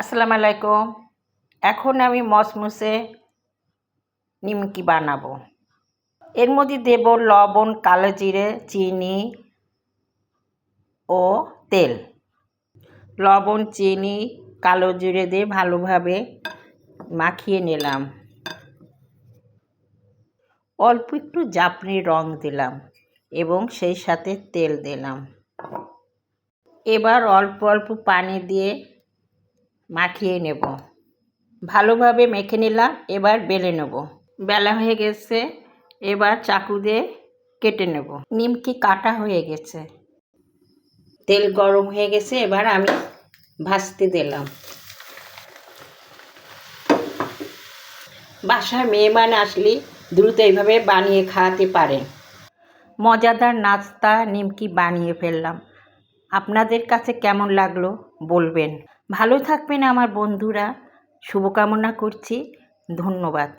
আসসালামু আলাইকুম। এখন আমি মসমুসে নিমকি বানাবো। এর মধ্যে দেব লবণ, কালো জিরে, চিনি ও তেল। লবণ, চিনি, কালো জিরে দিয়ে ভালোভাবে মাখিয়ে নিলাম। অল্প একটু জাপনি রং দিলাম এবং সেই সাথে তেল দিলাম। এবার অল্প অল্প পানি দিয়ে মাখিয়ে নেব। ভালোভাবে মেখে নিলাম, এবার বেলে নেব। বেলা হয়ে গেছে, এবার চাকু দিয়ে কেটে নেব। নিমকি কাটা হয়ে গেছে। তেল গরম হয়ে গেছে, এবার আমি ভাজতে দিলাম। বাসায় মেহমান আসলে দ্রুত এইভাবে বানিয়ে খাওয়াতে পারেন মজাদার নাস্তা নিমকি বানিয়ে ফেললাম। আপনাদের কাছে কেমন লাগল বলবেন। ভালো থাকবেন আমার বন্ধুরা। শুভকামনা করছি। ধন্যবাদ।